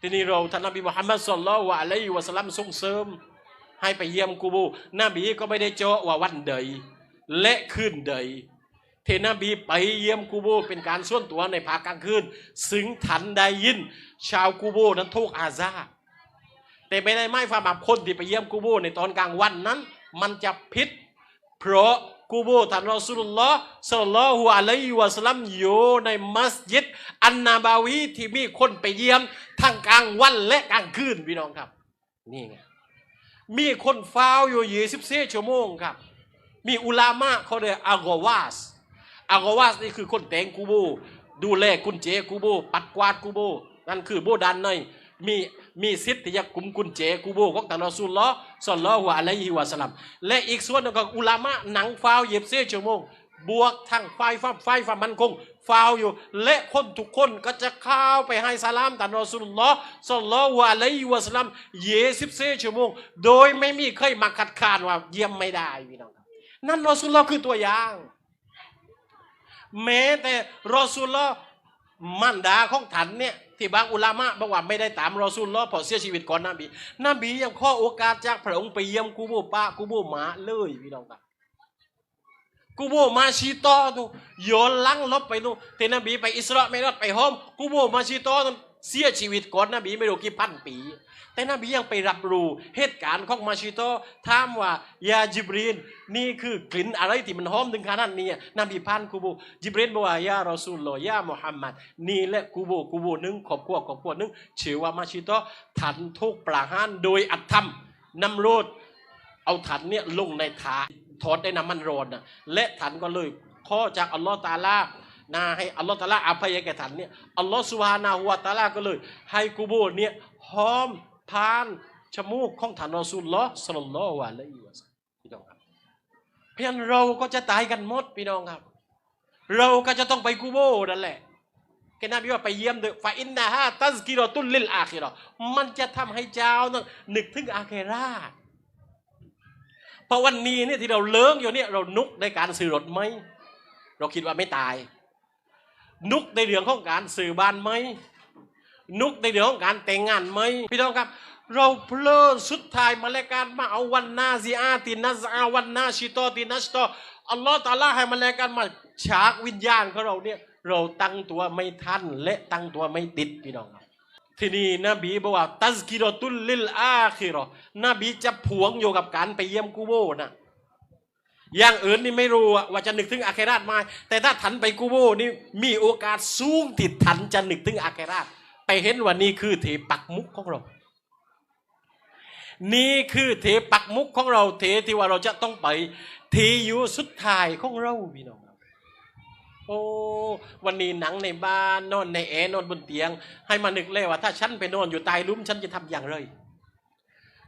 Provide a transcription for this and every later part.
ทีนี้เราท่านนบีมุฮัมมัดสุลลัลวะอะลัยวะสัลลัมส่งเสริม ให้ไปเยี่ยมกูโบนบีก็ไม่ได้เจาะว่าวันใดและคืนใดเทนบีไปเยี่ยมกูโบเป็นการส่วนตัวในภาคกลางคืนซึ่งทันได้ยิน ชาวกูโบนั้นทุกอาซาแต่ไม่ได้ไม่ความแบคนที่ไปเยี่ยมกูโบในตอนกลางวันนั้น มันจะพิษเพราะ กูโบท่านรอสุลลอฮ์สัลลัลลอฮุอะลัยวะสลลัมอยู่ในมัสยิด อันนาบาวีที่มีคนไปเยี่ยมทั้งกลางวันและกลางคืนพี่น้องครับ นี่ไงมีคนฟาวอยู่ยี่สิบสี่ชั่วโมงครับ มีอุลามะเขาเรียกอากวาสอากวาสนี่คือคนแต่งกูโบดูแลกุญเจกูโบปัดกวาดกูโบนั่นคือโบดันในมี มีสิทธิ์ที่จะกุมกุญเจกูโบของท่านรอซูลลอฮ์สัลลัลลอฮุอะลัยฮิวะสลัมและอีกส่วนหนึงก็อุลามะหนังฟาวเย็บเสียชั่วโมงบวกทั้งไฟฟ้าไฟฟ้ามันคงฟาวอยู่ และคนทุกคนก็จะเข้าไปให้สลามท่านรอซูลลอฮ์สัลลัลลอฮุอะลัยฮิวะสลัมเยสิบเสียชั่วโมง โดยไม่มีใครมาขัดขานว่าเยี่ยมไม่ได้พี่น้องนั่นรอซูลลอคือตัวอย่าง แม้แต่รอซูลลอ มันดาของถันเนี่ยที่บางอุลามะบอกว่าไม่ได้ตามรอซูลลอฮ์เพอเสียชีวิตก่อนนบีนบียังข้อโอกาสจากพระองค์ไปเยี่ยมกูโบป้ากูโบหมาเลยพี่น้องครับกูโบมาชีตอดูโยนลังลบไปดูเทนบีไปอิสระไม่รอดไปฮอมกูโบมาชีตอนั้น เสียชีวิตก่อนนบีไม่รู้กี่พันปี แต่นบียังไปรับรู้เหตุการณ์ของมาชิโตถามว่ายาจิบรีนนี่คือกลิ่นอะไรที่มันหอมถึงขนาดนี้นบีพานกูโบจิบรีนบอกว่ายารอซูลลอยามุฮัมมัดนี่แหละกูโบกูบหนึ่งขอบครัวขอบครัวหนึ่งชื่อว่ามาชิโตทันทุกประหารโดยอัตธรรมนำโรดเอาถันเนี่ยลงในถาถอดได้น้ำมันร้อนนะและถันก็เลยข้อจากอัลลอฮ์ตาลา นะให้อัลลอฮ์ตาลาอภัยแก่ถันเนี่ยอัลลอฮ์สุฮานาหัวตาลาก็เลย ให้กูโบเนี่ยหอมพานชมูกของท่านรอซูลลอสลลลอฮุอะลัยฮิวะซัลลัมพี่น้องครับเพียงเราก็จะตายกันหมดพี่น้องครับ เราก็จะต้องไปกูโบนั่นแหละแกนบีว่าไปเยี่ยมเด้อฟาอินนาฮาตัสกิรอตุลลิลอาคิราะห์มันจะทำให้เจ้านั้นนึกถึงอาเคราเพราะวันนี้เนี่ยที่เราเลิ้งอยู่เนี่ยเรานุกในการซื้อรถไหมเราคิดว่าไม่ตาย นุกในเรื่องของการซื้อบ้านไหมนุกในเรื่องของการแต่งงานไหมพี่น้องครับ เราเพลินสุดท้ายมาเลการมาเอาวันนาซีอาตินัสอาวันนาชิโตตินัสโตอัลลอฮ์ตาลาให้มาเลการมาฉากวิญญาณของเราเนี่ยเราตั้งตัวไม่ทันและตั้งตัวไม่ติดพี่น้องครับทีนี้นบีบอกว่าตัสกิรตุลลิลอาคิรอนบีจะผวงอยู่กับการไปเยี่ยมกูโบนะ อย่างอื่นนี่ไม่รู้ว่าจะนึกถึงอาเคราตไหมแต่ถ้าทันไปกูโบนี่มีโอกาสสูงติดทันจะนึกถึงอาเคราตไปเห็นว่านี่คือเทปักมุกของเรา นี่คือเทปักมุกของเราเทที่ว่าเราจะต้องไปเทอยู่สุดท้ายของเราพี่น้องโอ้วันนี้หนังในบ้านนอนในแอร์นอนบนเตียง ให้มานึกเลยว่า ถ้าฉันไปนอนอยู่ใต้หลุ้มฉันจะทำอย่างไร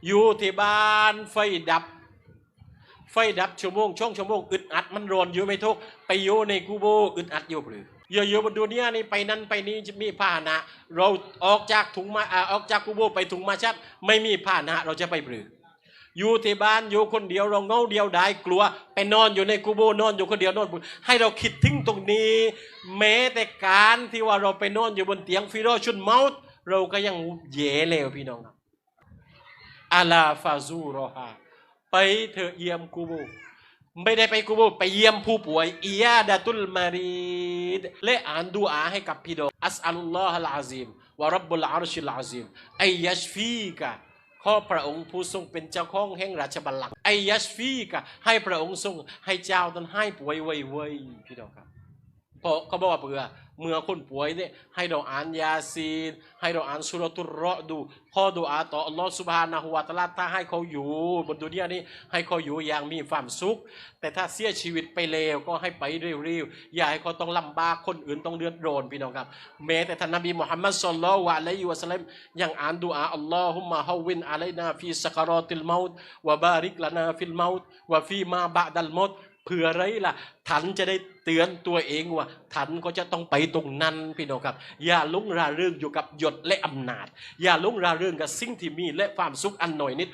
อยู่ที่บ้านไฟดับ ไฟดับชั่วโมงช่วงชั่วโมงอึดอัดมันร้อนอยู่ไม่ทุกไปอยู่ในกูโบอึดอัดอยู่หรือเยอะๆบนดุนียานี่ไปนั้นไปนี้จะมีพาหนะ เราออกจากถุงมาอ่าออกจากกูโบไปถุงมาชัดไม่มีพาหนะ เราจะไปหรืออยู่ที่บ้านอยู่คนเดียวเราเงาเดียวได้กลัวไปนอนอยู่ในกูโบนอนอยู่คนเดียวนอนบนให้เราคิดถึงตรงนี้ แม้แต่การที่ว่าเราไปนอนอยู่บนเตียงฟิโรชุนเมาส์เราก็ยังเย่เลวพี่น้องครับอาลาฟาซูรอฮา ไปเถอะเยี่ยมกูโบไม่ได้ไปกูโบไปเยี่ยมผู้ป่วยอียาดะตุลมารีดและอ่านดูอาให้กับพี่น้องอัสอัลลอฮ์อัลอาซิมวะรับบุลอาร์ชิลอาซิมไอยัชฟีกะข้อพระองค์ผู้ทรงเป็นเจ้าของแห่งราชบัลลังก์ไอยัชฟีกะให้พระองค์ทรงให้เจ้านั้นให้ป่วยไวๆพี่น้อครับเพราะเขาบอกว่าเบื่อ เมื่อคนป่วยเนี่ยให้เราอ่านยาซีน ให้เราอ่านสุรตุรเราะห์ดู ข้อดูอาต่ออัลลอฮ์สุบฮานะฮูวะตะอาลาถ้าให้เขาอยู่บนดุนยานี้ให้เขาอยู่อย่างมีความสุข แต่ถ้าเสียชีวิตไปแล้วก็ให้ไปเร็วๆอย่าให้เขาต้องลำบากคนอื่นต้องเดือดร้อนพี่น้องครับแม้แต่ท่านนบีมุฮัมมัดศ็อลลัลลอฮุอะลัยฮิวะสัลลัมยังอ่านดูอาอัลลอฮุมะฮาวินอะลัยนาฟีสักรอติลมาต์วะบาริกลานาฟิลมาต์วะฟีมาบะดัลเมตเพื่ออะไรล่ะทันจะได้เตือนตัวเองว่าทันก็จะต้องไปตรงนั้นพี่น้องครับ อย่าลุ้งราเรื่องอยู่กับหยดและอำนาจ อย่าลุ้งราเรื่องกับสิ่งที่มีและความสุขอันหน่อยนิด